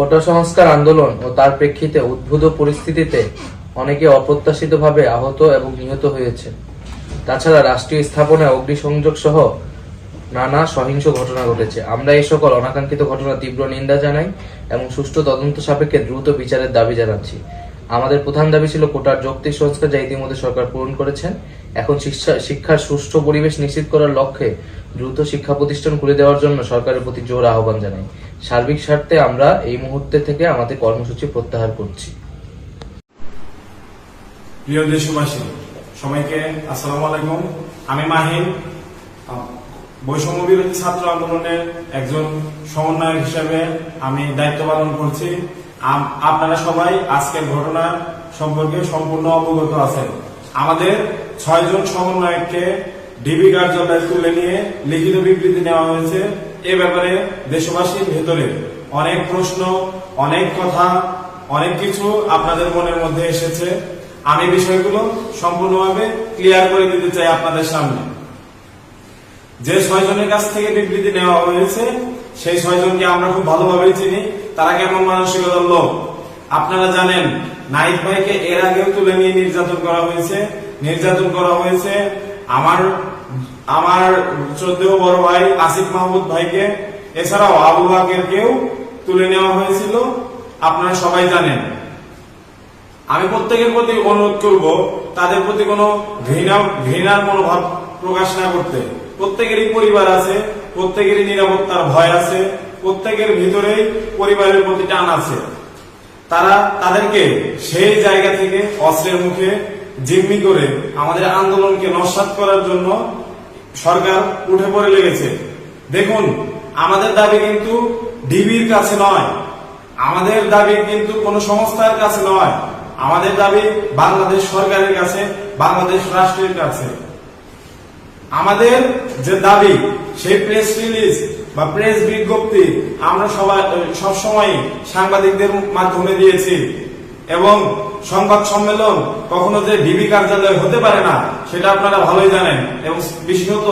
কোটা সংস্কার আন্দোলন ও তার প্রেক্ষিতে উদ্ভূত পরিস্থিতিতে অনেকে অপ্রত্যাশিতভাবে আহত এবং নিহত হয়েছে। তাছাড়া রাষ্ট্রীয় স্থাপনায় অগ্নিসংযোগ সহ নানা সহিংস ঘটনা ঘটেছে। আমরা এই সকল অনাকাঙ্ক্ষিত ঘটনা তীব্র নিন্দা জানাই এবং সুষ্ঠু তদন্ত সাপেক্ষে দ্রুত বিচারের দাবি জানাচ্ছি। আমাদের প্রধান দাবি ছিল কোটার যৌক্তিক সংস্কার যা ইতিমধ্যে সরকার পূরণ করেছেন। এখন শিক্ষা- শিক্ষার সুষ্ঠু পরিবেশ নিশ্চিত করার লক্ষ্যে দ্রুত শিক্ষা প্রতিষ্ঠান খুলে দেওয়ার জন্য সরকারের প্রতি জোর আহ্বান জানাই। সার্বিক স্বার্থে আমরা এই মুহূর্তে থেকে আমাদের কর্মসূচি প্রত্যাহার করছি। প্রিয় দেশবাসী, সবাইকে আসসালামু আলাইকুম। আমি মাহিন। বৈষম্য বিরোধী ছাত্র আন্দোলনের একজন সমন্বয়ক হিসেবে আমি দায়িত্ব পালন করছি। আপনারা সবাই আজকের ঘটনা সম্পর্কে সম্পূর্ণ অবগত আছেন। আমাদের ছয়জন সমন্বয়ককে ডিবি কার্যালয়ে তুলে নিয়ে লিখিত বিবৃতি নেওয়া হয়েছে। এ ব্যাপারে দেশবাসীর ভেতরে অনেক প্রশ্ন, অনেক কথা, অনেক কিছু আপনাদের মনের মধ্যে এসেছে। আমি বিষয়গুলো সম্পূর্ণভাবে ক্লিয়ার করে দিতে চাই আপনাদের সামনে। যে ছয়জনের কাছ থেকে বিবৃতি নেওয়া হয়েছে, সেই ছয়জনকে আমরা খুব ভালোভাবে চিনি। তারা কেমন মানসিকতার লোক? আপনারা জানেন, নাইক ভাইকে এর আগেও তুলে নিয়ে নির্যাতন করা হয়েছে। নির্যাতন করা হয়েছে আমার আমার শ্রদ্ধেয় বড় ভাই আসিফ মাহমুদ ভাইকে। এছাড়াও আবু বাকের কেউ তুলে নেওয়া হয়েছিল। আপনারা সবাই জানেন। আমি প্রত্যেকের প্রতি অনুরোধ করব, তাদের প্রতি কোনো ঘৃণা, ঘৃণার মনোভাব প্রকাশ না করতে। প্রত্যেকেরই পরিবার আছে, প্রত্যেকেরই নিরাপত্তার ভয় আছে, প্রত্যেকের ভিতরেই পরিবারের প্রতি টান আছে। তারা তাদেরকে সেই জায়গা থেকে অস্ত্রের মুখে জিম্মি করে আমাদের আন্দোলনকে নস্বাত করার জন্য সরকার উঠে পড়ে লেগেছে। দেখুন, আমাদের দাবি কিন্তু ডিবির কাছে নয়, আমাদের দাবি কিন্তু কোন সংস্থার কাছে নয়, আমাদের দাবি বাংলাদেশ সরকারের কাছে, বাংলাদেশ রাষ্ট্রের কাছে। আমাদের যে দাবি, সেই প্রেস রিলিজ বা প্রেস বিজ্ঞপ্তি আমরা সবাই সবসময় সাংবাদিকদের মাধ্যমে দিয়েছি। এবং সংবাদ সম্মেলন কখনো যে ডিবি কার্যালয় হতে পারে না, সেটা আপনারা ভালোই জানেন। এবং বিশেষত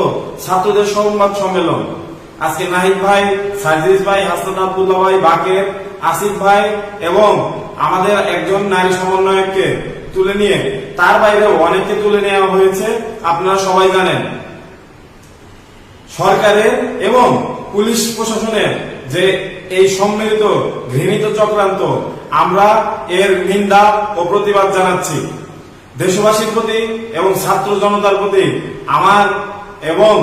ছাত্রদের সংবাদ সম্মেলন। আজকে নাহিদ ভাই সার্জিস ভাই, হাসান আব্দুল্লাহ ভাই, বাকের, আসিফ ভাই এবং আমাদের একজন নারী সমন্বয়ককে তুলে নিয়ে, তার বাইরে অনেককে তুলে নেওয়া হয়েছে, আপনারা সবাই জানেন। সরকারের এবং পুলিশ প্রশাসনের যে এই সম্মিলিত ঘৃণিত চক্রান্ত, আমরা এর নিন্দা ও প্রতিবাদ জানাচ্ছি। দেশবাসীর প্রতি এবং ছাত্র জনতার প্রতি আমার এবং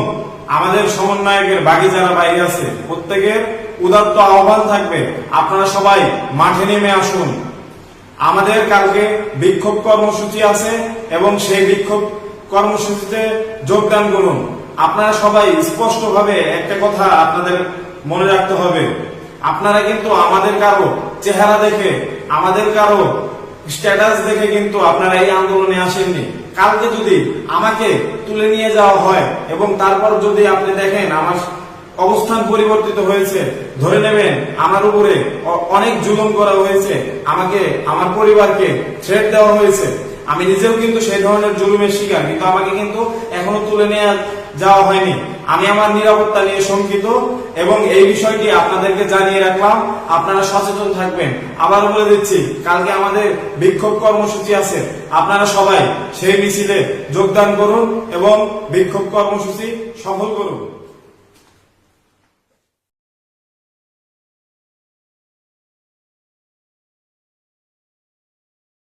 আমাদের সমন্বয়কের বাকি যারা বাইরে আছে, প্রত্যেকের উদাত্ত আহ্বান থাকবে, আপনারা সবাই মাঠে নেমে আসুন। আমাদের কালকে বিক্ষোভ কর্মসূচি আছে এবং সেই বিক্ষোভ কর্মসূচিতে যোগদান করুন। আপনারা সবাই স্পষ্টভাবে একটা কথা আপনাদের মনে রাখতে হবে। আপনারা কিন্তু আমাদের কারও চেহারা দেখে, আমাদের কারও স্ট্যাটাস দেখে কিন্তু আপনারা এই আন্দোলনে আসেননি। কালকে যদি আমাকে তুলে নিয়ে যাওয়া হয় এবং তারপর যদি আপনি দেখেন আমার অবস্থান পরিবর্তিত হয়েছে, ধরে নেবেন আমার উপরে অনেক জুলুম করা হয়েছে, আমাকে, আমার পরিবারকে থ্রেট দেওয়া হয়েছে। আমি নিজেও কিন্তু সেই ধরনের জুলুমের শিকার, কিন্তু আমাকে কিন্তু এখনও তুলে নেওয়া যাওয়া হয়নি। আমি আমার নিরাপত্তা নিয়ে শঙ্কিত এবং এই বিষয়টি আপনাদেরকে জানিয়ে রাখলাম। আপনারা সচেতন থাকবেন। আবার বলে দিচ্ছি, কালকে আমাদের বিক্ষোভ কর্মসূচি আছে। আপনারা সবাই সেই মিছিলে যোগদান করুন এবং বিক্ষোভ কর্মসূচি সফল করুন।